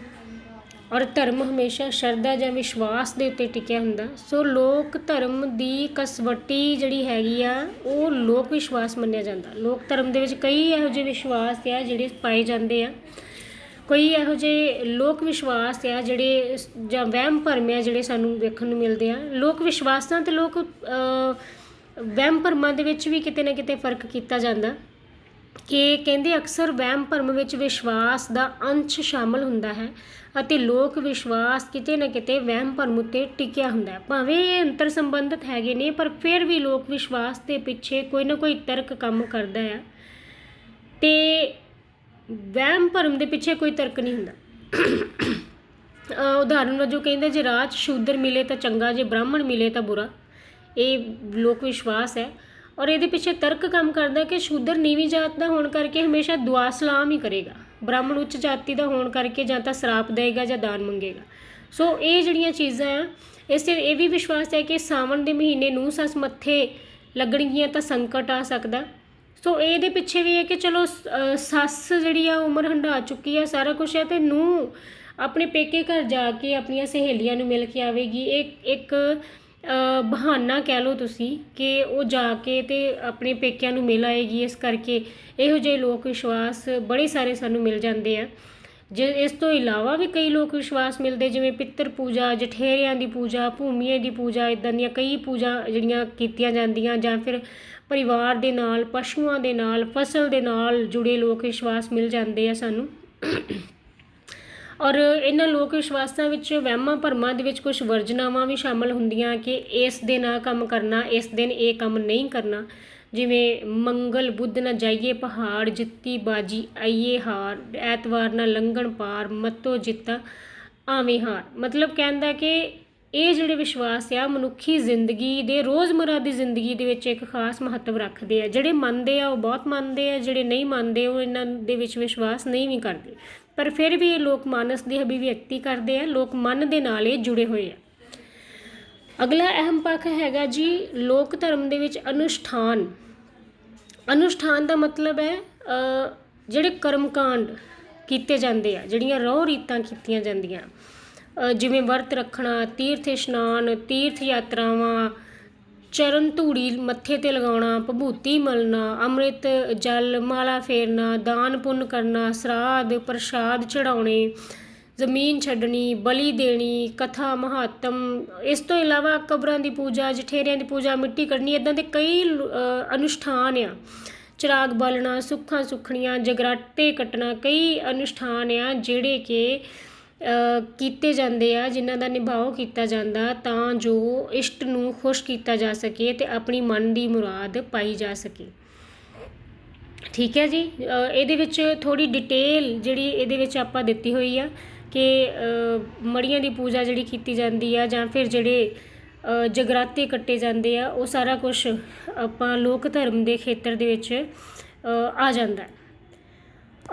ਔਰ ਧਰਮ ਹਮੇਸ਼ਾ ਸ਼ਰਧਾ ਜਾਂ ਵਿਸ਼ਵਾਸ ਦੇ ਉੱਤੇ ਟਿਕਿਆ ਹੁੰਦਾ। ਸੋ ਲੋਕ ਧਰਮ ਦੀ ਕਸਵੱਟੀ ਜਿਹੜੀ ਹੈਗੀ ਆ, ਉਹ ਲੋਕ ਵਿਸ਼ਵਾਸ ਮੰਨਿਆ ਜਾਂਦਾ। ਲੋਕ ਧਰਮ ਦੇ ਵਿੱਚ ਕਈ ਇਹੋ ਜਿਹੇ ਵਿਸ਼ਵਾਸ ਆ ਜਿਹੜੇ ਪਾਏ ਜਾਂਦੇ ਆ। ਕੋਈ ਇਹੋ ਜਿਹੇ ਲੋਕ ਵਿਸ਼ਵਾਸ ਆ ਜਿਹੜੇ ਜਾਂ ਵਹਿਮ ਭਰਮ ਆ ਜਿਹੜੇ ਸਾਨੂੰ ਵੇਖਣ ਨੂੰ ਮਿਲਦੇ ਆ। ਲੋਕ ਵਿਸ਼ਵਾਸਾਂ ਤੇ ਲੋਕ ਵਹਿਮ ਭਰਮਾਂ ਦੇ ਵਿੱਚ ਵੀ ਕਿਤੇ ਨਾ ਕਿਤੇ ਫ਼ਰਕ ਕੀਤਾ ਜਾਂਦਾ। ਕਿ ਕਹਿੰਦੇ ਅਕਸਰ ਵਹਿਮ ਭਰਮ ਵਿੱਚ ਵਿਸ਼ਵਾਸ ਦਾ ਅੰਸ਼ ਸ਼ਾਮਲ ਹੁੰਦਾ ਹੈ ਅਤੇ ਲੋਕ ਵਿਸ਼ਵਾਸ ਕਿਤੇ ਨਾ ਕਿਤੇ ਵਹਿਮ ਭਰਮ ਉੱਤੇ ਟਿਕਿਆ ਹੁੰਦਾ ਹੈ। ਭਾਵੇਂ ਇਹ ਅੰਤਰ ਸੰਬੰਧਿਤ ਹੈਗੇ ਨੇ, ਪਰ ਫਿਰ ਵੀ ਲੋਕ ਵਿਸ਼ਵਾਸ ਦੇ ਪਿੱਛੇ ਕੋਈ ਨਾ ਕੋਈ ਤਰਕ ਕੰਮ ਕਰਦਾ ਹੈ। ਤੇ ਵਹਿਮ ਭਰਮ ਦੇ ਪਿੱਛੇ ਕੋਈ ਤਰਕ ਨਹੀਂ ਹੁੰਦਾ। ਉਦਾਹਰਨ ਵਜੋਂ ਕਹਿੰਦੇ ਜੇ ਰਾਜ ਸ਼ੂਦਰ ਮਿਲੇ ਤਾਂ ਚੰਗਾ, ਜੇ ਬ੍ਰਾਹਮਣ ਮਿਲੇ ਤਾਂ ਬੁਰਾ। ਇਹ ਲੋਕ ਵਿਸ਼ਵਾਸ ਹੈ। ਔਰ ਇਹਦੇ ਪਿੱਛੇ ਤਰਕ ਕੰਮ ਕਰਦਾ ਕਿ ਸ਼ੂਦਰ ਨੀਵੀਂ ਜਾਤ ਦਾ ਹੋਣ ਕਰਕੇ ਹਮੇਸ਼ਾ ਦੁਆ ਸਲਾਮ ਹੀ ਕਰੇਗਾ। ਬ੍ਰਾਹਮਣ ਉੱਚ ਜਾਤੀ ਦਾ ਹੋਣ ਕਰਕੇ ਜਾਂ ਤਾਂ ਸ਼ਰਾਪ ਦੇਗਾ ਜਾਂ ਦਾਨ ਮੰਗੇਗਾ। ਸੋ ਇਹ ਜਿਹੜੀਆਂ ਚੀਜ਼ਾਂ ਆ, ਇਸ ਤੇ ਇਹ ਵੀ ਵਿਸ਼ਵਾਸ ਹੈ ਕਿ ਸਾਵਣ ਦੇ ਮਹੀਨੇ ਨੂੰ ਸੱਸ ਮੱਥੇ ਲੱਗਣਗੀਆਂ ਤਾਂ ਸੰਕਟ ਆ ਸਕਦਾ। ਸੋ ਇਹਦੇ ਪਿੱਛੇ ਵੀ ਹੈ ਕਿ ਚਲੋ ਸੱਸ ਜਿਹੜੀ ਆ, ਉਮਰ ਹੰਢਾ ਚੁੱਕੀ ਆ, ਸਾਰਾ ਕੁਝ ਹੈ ਤੇ ਨੂੰ ਆਪਣੇ ਪੇਕੇ ਘਰ ਜਾ ਕੇ ਆਪਣੀਆਂ ਸਹੇਲੀਆਂ ਨੂੰ ਮਿਲ ਕੇ ਆਵੇਗੀ। ਇਹ ਇੱਕ ਬਹਾਨਾ ਕਹਿ ਲਓ ਤੁਸੀਂ ਕਿ ਉਹ ਜਾ ਕੇ ਤੇ ਆਪਣੇ ਪੇਕਿਆਂ ਨੂੰ ਮਿਲ ਆਏਗੀ, ਇਸ ਕਰਕੇ ਇਹੋ ਜਿਹੇ ਲੋਕ ਵਿਸ਼ਵਾਸ ਬੜੇ ਸਾਰੇ ਸਾਨੂੰ ਮਿਲ ਜਾਂਦੇ ਆ। ਜੇ ਇਸ ਤੋਂ ਇਲਾਵਾ ਵੀ ਕਈ ਲੋਕ ਵਿਸ਼ਵਾਸ ਮਿਲਦੇ, ਜਿਵੇਂ ਪਿੱਤਰ ਪੂਜਾ, ਜਠੇਰਿਆਂ ਦੀ ਪੂਜਾ ਭੂਮੀਏ ਦੀ ਪੂਜਾ ਇਦਾਂ ਦੀਆਂ ਕਈ ਪੂਜਾ ਜਿਹੜੀਆਂ ਕੀਤੀਆਂ ਜਾਂਦੀਆਂ ਜਾਂ ਫਿਰ ਪਰਿਵਾਰ ਦੇ ਨਾਲ, ਪਸ਼ੂਆਂ ਦੇ ਨਾਲ, ਫਸਲ ਦੇ ਨਾਲ ਜੁੜੇ ਲੋਕ ਵਿਸ਼ਵਾਸ ਮਿਲ ਜਾਂਦੇ ਆ ਸਾਨੂੰ। ਔਰ ਇਹਨਾਂ ਲੋਕ ਵਿਸ਼ਵਾਸਾਂ ਵਿੱਚ, ਵਹਿਮਾਂ ਭਰਮਾਂ ਦੇ ਵਿੱਚ ਕੁਝ ਵਰਜਨਾਵਾਂ ਵੀ ਸ਼ਾਮਲ ਹੁੰਦੀਆਂ ਕਿ ਇਸ ਦਿਨ ਆ ਕੰਮ ਕਰਨਾ, ਇਸ ਦਿਨ ਇਹ ਕੰਮ ਨਹੀਂ ਕਰਨਾ। ਜਿਵੇਂ ਮੰਗਲ ਬੁੱਧ ਨਾ ਜਾਈਏ ਪਹਾੜ ਜਿੱਤੀ ਬਾਜੀ, ਆਈਏ ਹਾਰ, ਐਤਵਾਰ ਨਾ ਲੰਘਣ ਪਾਰ, ਮੱਤੋ ਜਿੱਤਾ, ਆਵੇਂ ਹਾਰ। ਮਤਲਬ ਕਹਿੰਦਾ ਕਿ ਇਹ ਜਿਹੜੇ ਵਿਸ਼ਵਾਸ ਆ, ਮਨੁੱਖੀ ਜ਼ਿੰਦਗੀ ਦੇ ਰੋਜ਼ਮਰਾ ਦੀ ਜ਼ਿੰਦਗੀ ਦੇ ਵਿੱਚ ਇੱਕ ਖਾਸ ਮਹੱਤਵ ਰੱਖਦੇ ਆ। ਜਿਹੜੇ ਮੰਨਦੇ ਆ, ਉਹ ਬਹੁਤ ਮੰਨਦੇ ਆ, ਜਿਹੜੇ ਨਹੀਂ ਮੰਨਦੇ, ਉਹ ਇਹਨਾਂ ਦੇ ਵਿੱਚ ਵਿਸ਼ਵਾਸ ਨਹੀਂ ਵੀ ਕਰਦੇ। ਪਰ ਫਿਰ ਵੀ ਇਹ ਲੋਕ ਮਾਨਸ ਦੀ ਅਭਿਵਿਅਕਤੀ ਕਰਦੇ ਆ ਲੋਕ ਮਨ ਦੇ ਨਾਲ ਇਹ ਜੁੜੇ ਹੋਏ ਆ। ਅਗਲਾ ਅਹਿਮ ਪੱਖ ਹੈਗਾ ਜੀ ਲੋਕ ਧਰਮ ਦੇ ਵਿੱਚ ਅਨੁਸ਼ਠਾਨ। ਅਨੁਸ਼ਠਾਨ ਦਾ ਮਤਲਬ ਹੈ ਅ, ਜਿਹੜੇ ਕਰਮਕਾਂਡ ਕੀਤੇ ਜਾਂਦੇ ਆ ਜਿਹੜੀਆਂ ਰੋਹ ਰੀਤਾਂ ਕੀਤੀਆਂ ਜਾਂਦੀਆਂ। ਜਿਵੇਂ ਵਰਤ ਰੱਖਣਾ ਤੀਰਥ ਇਸ਼ਨਾਨ ਤੀਰਥ ਯਾਤਰਾਵਾਂ ਚਰਨ ਧੂੜੀ ਮੱਥੇ ਤੇ ਲਗਾਉਣਾ ਭਭੂਤੀ ਮਲਣਾ, ਅੰਮ੍ਰਿਤ ਜਲ ਮਾਲਾ ਫੇਰਨਾ, ਦਾਨ ਪੁੰਨ ਕਰਨਾ, ਸਰਾਧ ਪ੍ਰਸ਼ਾਦ ਚੜਾਉਣੇ ਜ਼ਮੀਨ ਛੱਡਣੀ, ਬਲੀ ਦੇਣੀ, ਕਥਾ ਮਹਾਤਮ। ਇਸ ਤੋਂ ਇਲਾਵਾ ਕਬਰਾਂ ਦੀ ਪੂਜਾ, ਜਠੇਰਿਆਂ ਦੀ ਪੂਜਾ, ਮਿੱਟੀ ਕੱਢਣੀ ਇਦਾਂ ਦੇ ਕਈ ਅਨੁਸ਼ਠਾਨ ਆ। ਚਿਰਾਗ ਬਾਲਣਾ, ਸੁੱਖਾਂ ਸੁਖਣੀਆਂ, ਜਗਰਾਟੇ ਕੱਟਣਾ, ਕਈ ਅਨੁਸ਼ਠਾਨ ਆ ਜਿਹੜੇ ਕਿ ਕੀਤੇ ਜਾਂਦੇ ਆ, ਜਿਨ੍ਹਾਂ ਦਾ ਨਿਭਾਓ ਕੀਤਾ ਜਾਂਦਾ ਤਾਂ ਜੋ ਇਸ਼ਟ ਨੂੰ ਖੁਸ਼ ਕੀਤਾ ਜਾ ਸਕੇ ਅਤੇ ਆਪਣੀ ਮਨ ਦੀ ਮੁਰਾਦ ਪਾਈ ਜਾ ਸਕੇ। ਠੀਕ ਹੈ ਜੀ? ਇਹਦੇ ਵਿੱਚ ਥੋੜ੍ਹੀ ਡਿਟੇਲ ਜਿਹੜੀ ਇਹਦੇ ਵਿੱਚ ਆਪਾਂ ਦਿੱਤੀ ਹੋਈ ਆ ਕਿ ਮੜੀਆਂ ਦੀ ਪੂਜਾ ਜਿਹੜੀ ਕੀਤੀ ਜਾਂਦੀ ਆ ਜਾਂ ਫਿਰ ਜਿਹੜੇ ਜਗਰਾਤੇ ਕੱਟੇ ਜਾਂਦੇ ਆ, ਉਹ ਸਾਰਾ ਕੁਝ ਆਪਾਂ ਲੋਕ ਧਰਮ ਦੇ ਖੇਤਰ ਦੇ ਵਿੱਚ ਆ ਜਾਂਦਾ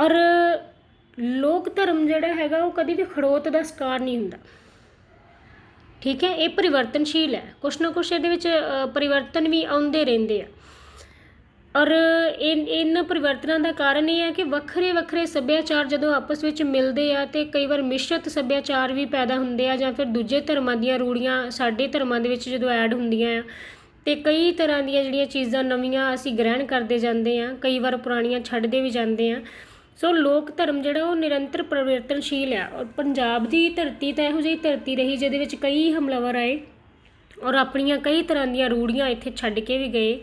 ਔਰ ਲੋਕ ਧਰਮ ਜਿਹੜਾ ਹੈਗਾ ਉਹ ਕਦੀ ਵੀ ਖੜੋਤ ਦਾ ਸ਼ਿਕਾਰ ਨਹੀਂ ਹੁੰਦਾ। ਠੀਕ ਹੈ, ਇਹ ਪਰਿਵਰਤਨਸ਼ੀਲ ਹੈ। ਕੁਛ ਨਾ ਕੁਛ ਇਹਦੇ ਵਿੱਚ ਪਰਿਵਰਤਨ ਵੀ ਆਉਂਦੇ ਰਹਿੰਦੇ ਆ। ਔਰ ਇਹ ਇਹਨਾਂ ਪਰਿਵਰਤਨਾਂ ਦਾ ਕਾਰਨ ਇਹ ਹੈ ਕਿ ਵੱਖਰੇ ਵੱਖਰੇ ਸੱਭਿਆਚਾਰ ਜਦੋਂ ਆਪਸ ਵਿੱਚ ਮਿਲਦੇ ਆ ਤੇ ਕਈ ਵਾਰ ਮਿਸ਼ਰਤ ਸੱਭਿਆਚਾਰ ਵੀ ਪੈਦਾ ਹੁੰਦੇ ਆ ਜਾਂ ਫਿਰ ਦੂਜੇ ਧਰਮਾਂ ਦੀਆਂ ਰੂੜੀਆਂ ਸਾਡੇ ਧਰਮਾਂ ਦੇ ਵਿੱਚ ਜਦੋਂ ਐਡ ਹੁੰਦੀਆਂ ਆ ਤੇ ਕਈ ਤਰ੍ਹਾਂ ਦੀਆਂ ਜਿਹੜੀਆਂ ਚੀਜ਼ਾਂ ਨਵੀਆਂ ਅਸੀਂ ਗ੍ਰਹਿਣ ਕਰਦੇ ਜਾਂਦੇ ਆ, ਕਈ ਵਾਰ ਪੁਰਾਣੀਆਂ ਛੱਡਦੇ ਵੀ ਜਾਂਦੇ ਆ ਸੋ ਲੋਕ ਧਰਮ ਜਿਹੜਾ ਉਹ ਨਿਰੰਤਰ ਪਰਿਵਰਤਨਸ਼ੀਲ ਆ ਔਰ ਪੰਜਾਬ ਦੀ ਧਰਤੀ ਤਾਂ ਇਹੋ ਜਿਹੀ ਧਰਤੀ ਰਹੀ ਜਿਹਦੇ ਵਿੱਚ ਕਈ ਹਮਲਾਵਰ ਆਏ ਔਰ ਆਪਣੀਆਂ ਕਈ ਤਰ੍ਹਾਂ ਦੀਆਂ ਰੂੜੀਆਂ ਇੱਥੇ ਛੱਡ ਕੇ ਵੀ ਗਏ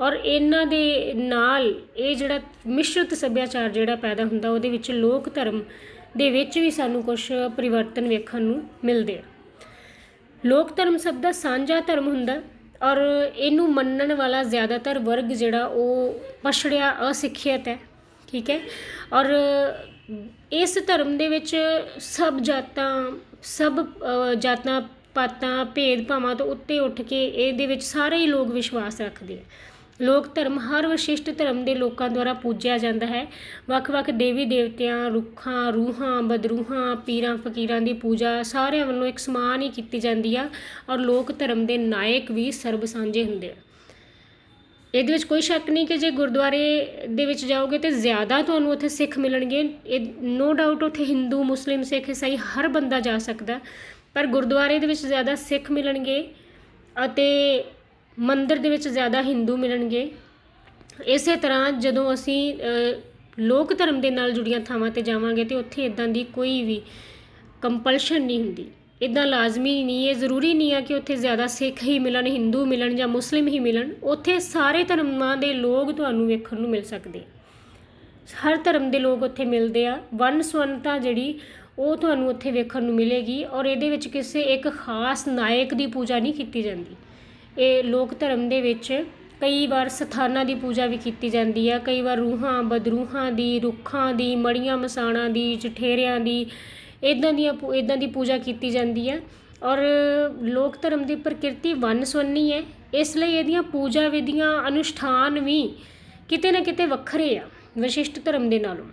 ਔਰ ਇਹਨਾਂ ਦੇ ਨਾਲ ਇਹ ਜਿਹੜਾ ਮਿਸ਼ਰਤ ਸੱਭਿਆਚਾਰ ਜਿਹੜਾ ਪੈਦਾ ਹੁੰਦਾ ਉਹਦੇ ਵਿੱਚ ਲੋਕ ਧਰਮ ਦੇ ਵਿੱਚ ਵੀ ਸਾਨੂੰ ਕੁਝ ਪਰਿਵਰਤਨ ਵੇਖਣ ਨੂੰ ਮਿਲਦੇ ਆ। ਲੋਕ ਧਰਮ ਸਭ ਦਾ ਸਾਂਝਾ ਧਰਮ ਹੁੰਦਾ ਔਰ ਇਹਨੂੰ ਮੰਨਣ ਵਾਲਾ ਜ਼ਿਆਦਾਤਰ ਵਰਗ ਜਿਹੜਾ ਉਹ ਪਛੜਿਆ ਅਸਿੱਖਿਅਤ ਹੈ। ਠੀਕ ਹੈ? ਔਰ ਇਸ ਧਰਮ ਦੇ ਵਿੱਚ ਸਭ ਜਾਤਾਂ ਸਭ ਜਾਤਾਂ ਪਾਤਾਂ, ਭੇਦ ਭਾਵਾਂ ਤੋਂ ਉੱਤੇ ਉੱਠ ਕੇ ਇਹਦੇ ਵਿੱਚ ਸਾਰੇ ਹੀ ਲੋਕ ਵਿਸ਼ਵਾਸ ਰੱਖਦੇ ਆ। ਲੋਕ ਧਰਮ ਹਰ ਵਿਸ਼ਿਸ਼ਟ ਧਰਮ ਦੇ ਲੋਕਾਂ ਦੁਆਰਾ ਪੂਜਿਆ ਜਾਂਦਾ ਹੈ। ਵੱਖ-ਵੱਖ ਦੇਵੀ ਦੇਵਤਿਆਂ, ਰੁੱਖਾਂ, ਰੂਹਾਂ, ਬਦਰੂਹਾਂ, ਪੀਰਾਂ, ਫਕੀਰਾਂ ਦੀ ਪੂਜਾ ਸਾਰਿਆਂ ਵੱਲੋਂ ਇੱਕ ਸਮਾਨ ਹੀ ਕੀਤੀ ਜਾਂਦੀ ਆ। ਔਰ ਲੋਕ ਧਰਮ ਦੇ ਨਾਇਕ ਵੀ ਸਰਬ ਸਾਂਝੇ ਹੁੰਦੇ ਆ। ਇਹਦੇ ਵਿੱਚ ਕੋਈ ਸ਼ੱਕ ਨਹੀਂ ਕਿ ਜੇ ਗੁਰਦੁਆਰੇ ਦੇ ਵਿੱਚ ਜਾਓਗੇ ਤੇ ਜ਼ਿਆਦਾ ਤੁਹਾਨੂੰ ਉੱਥੇ ਸਿੱਖ ਮਿਲਣਗੇ। ਇਹ ਨੋ ਡਾਊਟ ਉੱਥੇ ਹਿੰਦੂ, ਮੁਸਲਿਮ, ਸਿੱਖ ਇਸਾਈ ਹਰ ਬੰਦਾ ਜਾ ਸਕਦਾ। ਪਰ ਗੁਰਦੁਆਰੇ ਦੇ ਵਿੱਚ ਜ਼ਿਆਦਾ ਸਿੱਖ ਮਿਲਣਗੇ ਅਤੇ ਮੰਦਿਰ ਦੇ ਵਿੱਚ ਜ਼ਿਆਦਾ ਹਿੰਦੂ ਮਿਲਣਗੇ। ਇਸੇ ਤਰ੍ਹਾਂ ਜਦੋਂ ਅਸੀਂ ਲੋਕ ਧਰਮ ਦੇ ਨਾਲ ਜੁੜੀਆਂ ਥਾਵਾਂ ਤੇ ਜਾਵਾਂਗੇ ਤੇ ਉੱਥੇ ਇਦਾਂ ਦੀ ਕੋਈ ਵੀ ਕੰਪਲਸ਼ਨ ਨਹੀਂ ਹੁੰਦੀ। ਇਦਾਂ ਲਾਜ਼ਮੀ ਨਹੀਂ, ਇਹ ਜ਼ਰੂਰੀ ਨਹੀਂ ਆ ਕਿ ਉੱਥੇ ਜ਼ਿਆਦਾ ਸਿੱਖ ਹੀ ਮਿਲਣ, ਹਿੰਦੂ ਮਿਲਣ ਜਾਂ ਮੁਸਲਿਮ ਹੀ ਮਿਲਣ। ਉੱਥੇ ਸਾਰੇ ਧਰਮਾਂ ਦੇ ਲੋਕ ਤੁਹਾਨੂੰ ਵੇਖਣ ਨੂੰ ਮਿਲ ਸਕਦੇ ਹਰ ਧਰਮ ਦੇ ਲੋਕ ਉੱਥੇ ਮਿਲਦੇ ਆ। ਵੰਨ ਸੁਵੰਨਤਾ ਜਿਹੜੀ, ਉਹ ਤੁਹਾਨੂੰ ਉੱਥੇ ਵੇਖਣ ਨੂੰ ਮਿਲੇਗੀ ਔਰ ਇਹਦੇ ਵਿੱਚ ਕਿਸੇ ਇੱਕ ਖਾਸ ਨਾਇਕ ਦੀ ਪੂਜਾ ਨਹੀਂ ਕੀਤੀ ਜਾਂਦੀ। ਇਹ ਲੋਕ ਧਰਮ ਦੇ ਵਿੱਚ ਕਈ ਵਾਰ ਸਥਾਨਾਂ ਦੀ ਪੂਜਾ ਵੀ ਕੀਤੀ ਜਾਂਦੀ ਆ। ਕਈ ਵਾਰ ਰੂਹਾਂ, ਬਦਰੂਹਾਂ ਦੀ, ਰੁੱਖਾਂ ਦੀ, ਮੜੀਆਂ ਮਸਾਣਾਂ ਦੀ, ਜਠੇਰਿਆਂ ਦੀ ਇਦਾਂ ਦੀਆਂ ਇਦਾਂ ਦੀ ਪੂਜਾ ਕੀਤੀ ਜਾਂਦੀ ਆ। ਔਰ ਲੋਕ ਧਰਮ ਦੀ ਪ੍ਰਕਿਰਤੀ ਵੰਨ ਸੁਵੰਨੀ ਹੈ ਇਸ ਲਈ ਇਹਦੀਆਂ ਪੂਜਾ ਵਿਧੀਆਂ ਅਨੁਸ਼ਠਾਨ ਵੀ ਕਿਤੇ ਨਾ ਕਿਤੇ ਵੱਖਰੇ ਆ, ਵਿਸ਼ਿਸ਼ਟ ਧਰਮ ਦੇ ਨਾਲੋਂ।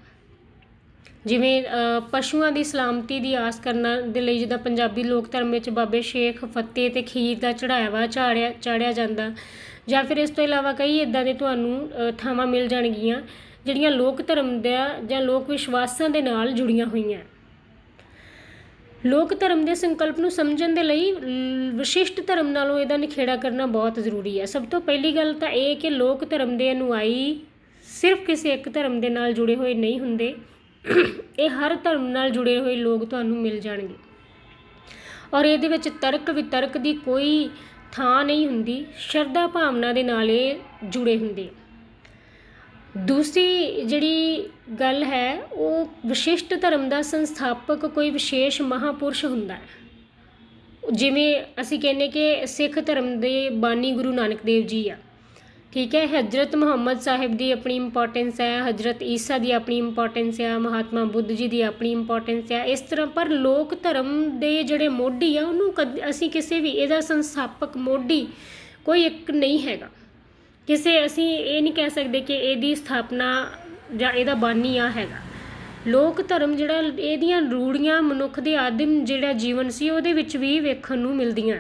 ਜਿਵੇਂ ਪਸ਼ੂਆਂ ਦੀ ਸਲਾਮਤੀ ਦੀ ਆਸ ਕਰਨਾ ਦੇ ਲਈ ਜਿੱਦਾਂ ਪੰਜਾਬੀ ਲੋਕ ਧਰਮ ਵਿੱਚ ਬਾਬੇ ਸ਼ੇਖ ਫਤਿਹ ਤੇ ਖੀਰ ਦਾ ਚੜਾਵਾ ਚਾੜਿਆ ਚਾੜਿਆ ਜਾਂਦਾ। ਜਾਂ ਫਿਰ ਇਸ ਤੋਂ ਇਲਾਵਾ ਕਈ ਇਦਾਂ ਦੇ ਤੁਹਾਨੂੰ ਥਾਵਾਂ ਮਿਲ ਜਾਣਗੀਆਂ, ਜਿਹੜੀਆਂ ਲੋਕ ਧਰਮ ਦਾ ਜਾਂ ਲੋਕ ਵਿਸ਼ਵਾਸਾਂ ਦੇ ਨਾਲ ਜੁੜੀਆਂ ਹੋਈਆਂ। ਲੋਕ ਧਰਮ ਦੇ ਸੰਕਲਪ ਨੂੰ ਸਮਝਣ ਦੇ ਲਈ ਲ- ਵਿਸ਼ਿਸ਼ਟ ਧਰਮ ਨਾਲੋਂ ਇਹਦਾ ਨਿਖੇੜਾ ਕਰਨਾ ਬਹੁਤ ਜ਼ਰੂਰੀ ਹੈ। ਸਭ ਤੋਂ ਪਹਿਲੀ ਗੱਲ ਤਾਂ ਇਹ ਕਿ ਲੋਕ ਧਰਮ ਦੇ ਅਨੁਆਈ ਸਿਰਫ ਕਿਸੇ ਇੱਕ ਧਰਮ ਦੇ ਨਾਲ ਜੁੜੇ ਹੋਏ ਨਹੀਂ ਹੁੰਦੇ। ਇਹ ਹਰ ਧਰਮ ਨਾਲ ਜੁੜੇ ਹੋਏ ਲੋਕ ਤੁਹਾਨੂੰ ਮਿਲ ਜਾਣਗੇ। ਔਰ ਇਹਦੇ ਵਿੱਚ ਤਰਕ ਵਿਤਰਕ ਦੀ ਕੋਈ ਥਾਂ ਨਹੀਂ ਹੁੰਦੀ। ਸ਼ਰਧਾ ਭਾਵਨਾ ਦੇ ਨਾਲ ਇਹ ਜੁੜੇ ਹੁੰਦੇ ਦੂਸਰੀ ਜਿਹੜੀ ਗੱਲ ਹੈ, ਉਹ ਵਿਸ਼ਿਸ਼ਟ ਧਰਮ ਦਾ ਸੰਸਥਾਪਕ ਕੋਈ ਵਿਸ਼ੇਸ਼ ਮਹਾਂਪੁਰਸ਼ ਹੁੰਦਾ ਹੈ। ਜਿਵੇਂ ਅਸੀਂ ਕਹਿੰਨੇ ਕਿ ਸਿੱਖ ਧਰਮ ਦੇ ਬਾਨੀ ਗੁਰੂ ਨਾਨਕ ਦੇਵ ਜੀ ਆ। ਠੀਕ ਹੈ, ਹਜ਼ਰਤ ਮੁਹੰਮਦ ਸਾਹਿਬ ਦੀ ਆਪਣੀ ਇੰਪੋਰਟੈਂਸ ਹੈ, ਹਜ਼ਰਤ ਈਸਾ ਦੀ ਆਪਣੀ ਇੰਪੋਰਟੈਂਸ ਹੈ ਮਹਾਤਮਾ ਬੁੱਧ ਜੀ ਦੀ ਆਪਣੀ ਇੰਪੋਰਟੈਂਸ ਹੈ ਇਸ ਤਰ੍ਹਾਂ ਪਰ ਲੋਕ ਧਰਮ ਦੇ ਜਿਹੜੇ ਮੋਢੀ ਆ, ਉਹਨੂੰ ਕਦ, ਅਸੀਂ ਕਿਸੇ ਵੀ, ਇਹਦਾ ਸੰਸਥਾਪਕ ਮੋਢੀ ਕੋਈ ਇੱਕ ਨਹੀਂ ਹੈਗਾ। ਕਿਸੇ ਅਸੀਂ ਇਹ ਨਹੀਂ ਕਹਿ ਸਕਦੇ ਕਿ ਇਹਦੀ ਸਥਾਪਨਾ ਜਾਂ ਇਹਦਾ ਬਾਨੀ ਆ ਹੈਗਾ। ਲੋਕ ਧਰਮ ਜਿਹੜਾ ਇਹਦੀਆਂ ਰੂੜੀਆਂ ਮਨੁੱਖ ਦੇ ਆਦਿਮ ਜਿਹੜਾ ਜੀਵਨ ਸੀ ਉਹਦੇ ਵਿੱਚ ਵੀ ਵੇਖਣ ਨੂੰ ਮਿਲਦੀਆਂ।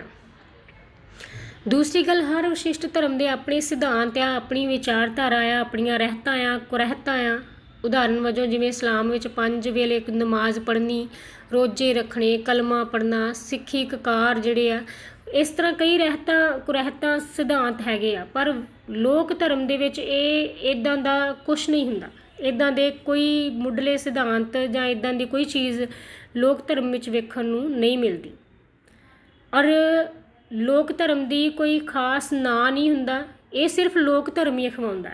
ਦੂਸਰੀ ਗੱਲ, ਹਰ ਵਿਸ਼ਿਸ਼ਟ ਧਰਮ ਦੇ ਆਪਣੇ ਸਿਧਾਂਤ ਆ, ਆਪਣੀ ਵਿਚਾਰਧਾਰਾ ਆ, ਆਪਣੀਆਂ ਰਹਿਤਾਂ ਆ, ਕੁਰਹਿਤਾਂ ਆ। ਉਦਾਹਰਨ ਵਜੋਂ ਜਿਵੇਂ ਇਸਲਾਮ ਵਿੱਚ ਪੰਜ ਵੇਲੇ ਇੱਕ ਨਮਾਜ਼ ਪੜ੍ਹਨੀ, ਰੋਜ਼ੇ ਰੱਖਣੇ, ਕਲਮਾ ਪੜ੍ਹਨਾ, ਸਿੱਖੀ ਕਕਾਰ ਜਿਹੜੇ ਆ ਇਸ ਤਰ੍ਹਾਂ ਕਈ ਰਹਿਤਾਂ, ਕੁਰਹਿਤਾਂ ਸਿਧਾਂਤ ਹੈਗੇ ਆ, ਪਰ ਲੋਕ ਧਰਮ ਦੇ ਵਿੱਚ ਇਹ ਇਦਾਂ ਦਾ ਕੁਝ ਨਹੀਂ ਹੁੰਦਾ। ਇਦਾਂ ਦੇ ਕੋਈ ਮੁੱਢਲੇ ਸਿਧਾਂਤ ਜਾਂ ਇਦਾਂ ਦੀ ਕੋਈ ਚੀਜ਼ ਲੋਕ ਧਰਮ ਵਿੱਚ ਵੇਖਣ ਨੂੰ ਨਹੀਂ ਮਿਲਦੀ। ਔਰ ਲੋਕ ਧਰਮ ਦੀ ਕੋਈ ਖਾਸ ਨਾਂ ਨਹੀਂ ਹੁੰਦਾ, ਇਹ ਸਿਰਫ ਲੋਕ ਧਰਮ ਹੀ ਅਖਵਾਉਂਦਾ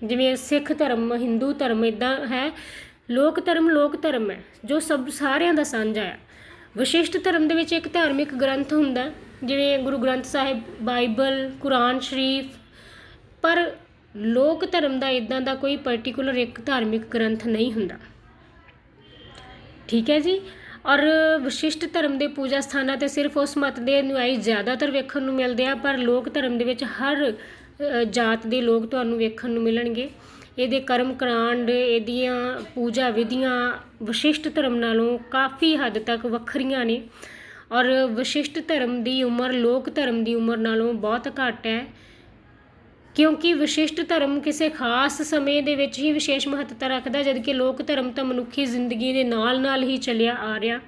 ਜਿਵੇਂ ਸਿੱਖ ਧਰਮ, ਹਿੰਦੂ ਧਰਮ ਇਦਾਂ ਹੈ, ਲੋਕ ਧਰਮ ਲੋਕ ਧਰਮ ਹੈ, ਜੋ ਸਭ ਸਾਰਿਆਂ ਦਾ ਸਾਂਝਾ ਹੈ। ਵਿਸ਼ਿਸ਼ਟ ਧਰਮ ਦੇ ਵਿੱਚ ਇੱਕ ਧਾਰਮਿਕ ਗ੍ਰੰਥ ਹੁੰਦਾ ਜਿਵੇਂ ਗੁਰੂ ਗ੍ਰੰਥ ਸਾਹਿਬ, ਬਾਈਬਲ, ਕੁਰਾਨ ਸ਼ਰੀਫ, ਪਰ ਲੋਕ ਧਰਮ ਦਾ ਇਦਾਂ ਦਾ ਕੋਈ ਪਾਰਟਿਕੂਲਰ ਇੱਕ ਧਾਰਮਿਕ ਗ੍ਰੰਥ ਨਹੀਂ ਹੁੰਦਾ। ਠੀਕ ਹੈ ਜੀ? ਔਰ ਵਿਸ਼ਿਸ਼ਟ ਧਰਮ ਦੇ ਪੂਜਾ ਸਥਾਨਾਂ ਤੇ ਸਿਰਫ ਉਸ ਮਤ ਦੇ ਅਨੁਯਾਈ ਜ਼ਿਆਦਾਤਰ ਵੇਖਣ ਨੂੰ ਮਿਲਦੇ ਆ, ਪਰ ਲੋਕ ਧਰਮ ਦੇ ਵਿੱਚ ਹਰ ਜਾਤ ਦੇ ਲੋਕ ਤੁਹਾਨੂੰ ਵੇਖਣ ਨੂੰ ਮਿਲਣਗੇ। ਇਹਦੇ ਕਰਮ ਕਾਂਡ, ਇਹਦੀਆਂ ਪੂਜਾ ਵਿਧੀਆਂ ਵਿਸ਼ਿਸ਼ਟ ਧਰਮ ਨਾਲੋਂ ਕਾਫੀ ਹੱਦ ਤੱਕ ਵੱਖਰੀਆਂ ਨੇ। ਔਰ ਵਿਸ਼ਿਸ਼ਟ ਧਰਮ ਦੀ ਉਮਰ, ਲੋਕ ਧਰਮ ਦੀ ਉਮਰ ਨਾਲੋਂ ਬਹੁਤ ਘੱਟ ਹੈ। ਕਿਉਂਕਿ ਵਿਸ਼ਿਸ਼ਟ ਧਰਮ ਕਿਸੇ ਖਾਸ ਸਮੇਂ ਦੇ ਵਿੱਚ ਹੀ ਵਿਸ਼ੇਸ਼ ਮਹੱਤਤਾ ਰੱਖਦਾ, ਜਦਕਿ ਲੋਕ ਧਰਮ ਤਾਂ ਮਨੁੱਖੀ ਜ਼ਿੰਦਗੀ ਦੇ ਨਾਲ-ਨਾਲ ਹੀ ਚੱਲਿਆ ਆ ਰਿਹਾ।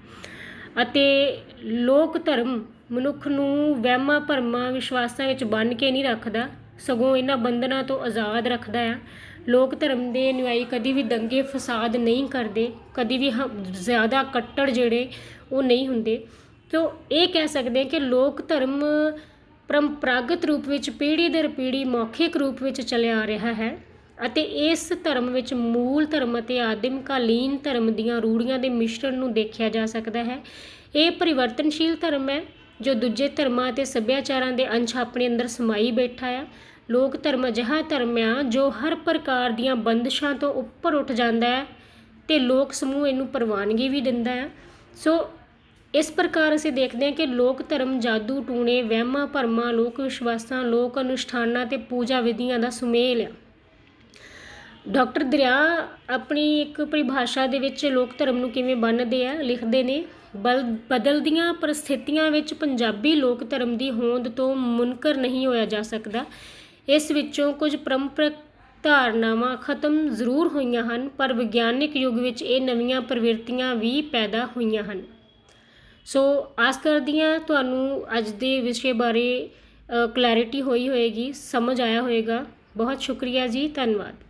ਅਤੇ ਲੋਕ ਧਰਮ ਮਨੁੱਖ ਨੂੰ ਵਹਿਮਾਂ ਭਰਮਾਂ ਵਿਸ਼ਵਾਸਾਂ ਵਿੱਚ ਬੰਨ੍ਹ ਕੇ ਨਹੀਂ ਰੱਖਦਾ, ਸਗੋਂ ਇਹਨਾਂ ਬੰਧਨਾਂ ਤੋਂ ਆਜ਼ਾਦ ਰੱਖਦਾ ਆ। ਲੋਕ ਧਰਮ ਦੇ ਅਨੁਯਾਈ ਕਦੀ ਵੀ ਦੰਗੇ ਫਸਾਦ ਨਹੀਂ ਕਰਦੇ, ਕਦੀ ਵੀ ਹ- ਜ਼ਿਆਦਾ ਕੱਟੜ ਜਿਹੜੇ ਉਹ ਨਹੀਂ ਹੁੰਦੇ। ਤੋ ਇਹ ਕਹਿ ਸਕਦੇ ਹਾਂ ਕਿ ਲੋਕ ਧਰਮ ਪਰੰਪਰਾਗਤ ਰੂਪ ਵਿੱਚ ਪੀੜ੍ਹੀ ਦਰ ਪੀੜ੍ਹੀ ਮੌਖਿਕ ਰੂਪ ਵਿੱਚ ਚੱਲਿਆ ਆ ਰਿਹਾ ਹੈ ਅਤੇ ਇਸ ਧਰਮ ਵਿੱਚ ਮੂਲ ਧਰਮ ਅਤੇ ਆਦਿਮ ਕਾਲੀਨ ਧਰਮ ਦੀਆਂ ਰੂੜੀਆਂ ਦੇ ਮਿਸ਼ਰਣ ਨੂੰ ਦੇਖਿਆ ਜਾ ਸਕਦਾ ਹੈ। ਇਹ ਪਰਿਵਰਤਨਸ਼ੀਲ ਧਰਮ ਹੈ, ਜੋ ਦੂਜੇ ਧਰਮਾਂ ਅਤੇ ਸੱਭਿਆਚਾਰਾਂ ਦੇ ਅੰਸ਼ ਆਪਣੇ ਅੰਦਰ ਸਮਾਈ ਬੈਠਾ ਹੈ ਲੋਕ ਧਰਮ ਅਜਿਹਾ ਧਰਮ ਆ, ਜੋ ਹਰ ਪ੍ਰਕਾਰ ਦੀਆਂ ਬੰਦਸ਼ਾਂ ਤੋਂ ਉੱਪਰ ਉੱਠ ਜਾਂਦਾ ਹੈ ਤੇ ਲੋਕ ਸਮੂਹ ਇਹਨੂੰ ਪ੍ਰਵਾਨਗੀ ਵੀ ਦਿੰਦਾ ਹੈ। ਸੋ ਇਸ ਪ੍ਰਕਾਰ ਅਸੀਂ ਦੇਖਦੇ ਹਾਂ ਕਿ ਲੋਕ ਧਰਮ, ਜਾਦੂ, ਟੂਣੇ, ਵਹਿਮਾਂ, ਭਰਮਾਂ, ਲੋਕ ਵਿਸ਼ਵਾਸਾਂ, ਲੋਕ ਅਨੁਸ਼ਠਾਨਾਂ ਤੇ ਪੂਜਾ ਵਿਧੀਆਂ ਦਾ ਸੁਮੇਲ ਆ। ਡਾਕਟਰ ਦਰਿਆ ਆਪਣੀ ਇੱਕ ਪਰਿਭਾਸ਼ਾ ਦੇ ਵਿੱਚ ਲੋਕ ਧਰਮ ਨੂੰ ਕਿਵੇਂ ਬੰਨ੍ਹਦੇ ਆ, ਲਿਖਦੇ ਨੇ, ਬਲ, ਬਦਲਦੀਆਂ ਪਰਿਸਥਿਤੀਆਂ ਵਿੱਚ ਪੰਜਾਬੀ ਲੋਕ ਧਰਮ ਦੀ ਹੋਂਦ ਤੋਂ ਮੁਨਕਰ ਨਹੀਂ ਹੋਇਆ ਜਾ ਸਕਦਾ। ਇਸ ਵਿੱਚੋਂ ਕੁਝ ਪਰੰਪਰਕ ਧਾਰਨਾਵਾਂ ਖਤਮ ਜ਼ਰੂਰ ਹੋਈਆਂ ਹਨ, ਪਰ ਵਿਗਿਆਨਕ ਯੁੱਗ ਵਿੱਚ ਇਹ ਨਵੀਆਂ ਪ੍ਰਵਿਰਤੀਆਂ ਵੀ ਪੈਦਾ ਹੋਈਆਂ ਹਨ। ਸੋ ਆਸ ਕਰਦੀ ਹਾਂ ਤੁਹਾਨੂੰ ਅੱਜ ਦੇ ਵਿਸ਼ੇ ਬਾਰੇ ਕਲੈਰਿਟੀ ਹੋਈ ਹੋਏਗੀ, ਸਮਝ ਆਇਆ ਹੋਏਗਾ। ਬਹੁਤ ਸ਼ੁਕਰੀਆ ਜੀ, ਧੰਨਵਾਦ।